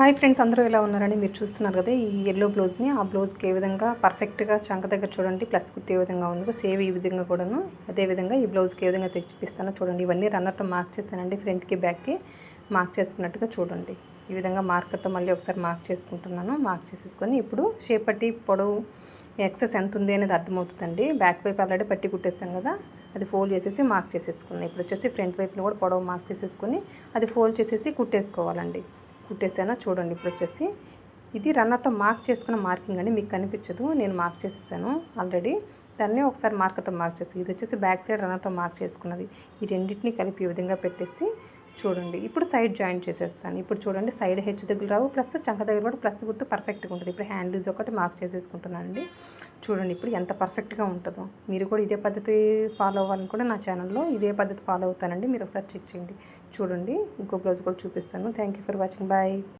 Hi friends అందరూ ఎలా ఉన్నారని మీరు చూస్తున్నారు కదా ఈ ఎల్లో బ్లౌజ్ని ఆ బ్లౌజ్కి ఏ విధంగా పర్ఫెక్ట్గా చంక దగ్గర చూడండి ప్లస్ కుర్తి ఏ విధంగా ఉందో సేవ్ ఈ విధంగా కూడాను. అదే విధంగా ఈ బ్లౌజ్కి ఏ విధంగా తెచ్చిపిస్తానో చూడండి. ఇవన్నీ రన్నర్తో మార్క్ చేశానండి ఫ్రంట్కి బ్యాక్కి మార్క్ చేసుకున్నట్టుగా చూడండి. ఈ విధంగా మార్కర్తో మళ్ళీ ఒకసారి మార్క్ చేసుకుంటున్నాను మార్క్ చేసేసుకొని ఇప్పుడు షేప్ పట్టి పొడవు ఎక్సెస్ ఎంత ఉంది అనేది అర్థమవుతుందండి. బ్యాక్ వైపు ఆల్రెడీ పట్టి కుట్టేసాం కదా అది ఫోల్డ్ చేసేసి మార్క్ చేసేసుకున్నాను. ఇప్పుడు వచ్చేసి ఫ్రంట్ వైపుని కూడా పొడవు మార్క్ చేసేసుకొని అది ఫోల్డ్ చేసేసి కుట్టేసుకోవాలండి. కుట్టేసానా చూడండి ఇప్పుడు వచ్చేసి. ఇది రన్నర్తో మార్క్ చేసుకున్న మార్కింగ్ అండి మీకు కనిపించదు. నేను మార్క్ చేసేసాను ఆల్రెడీ దాన్ని ఒకసారి మార్కర్తో మార్క్ చేసి ఇది వచ్చేసి బ్యాక్ సైడ్ రన్నర్తో మార్క్ చేసుకున్నది. ఈ రెండింటిని కలిపి ఈ విధంగా పెట్టేసి చూడండి. ఇప్పుడు సైడ్ జాయింట్ చేసేస్తాను. ఇప్పుడు చూడండి సైడ్ హెచ్ దగ్గర రావు ప్లస్ చంక దగ్గర కూడా ప్లస్ గుర్తు పర్ఫెక్ట్గా ఉంటుంది. ఇప్పుడు హ్యాండ్ లూజ్ ఒకటి మార్క్ చేసేసుకుంటున్నానండి. చూడండి ఇప్పుడు ఎంత పర్ఫెక్ట్గా ఉంటుందో. మీరు కూడా ఇదే పద్ధతి ఫాలో అవ్వాలని కూడా నా ఛానల్లో ఇదే పద్ధతి ఫాలో అవుతానండి. మీరు ఒకసారి చెక్ చేయండి. చూడండి ఇంకో బ్లౌజ్ కూడా చూపిస్తాను. Thank you for watching bye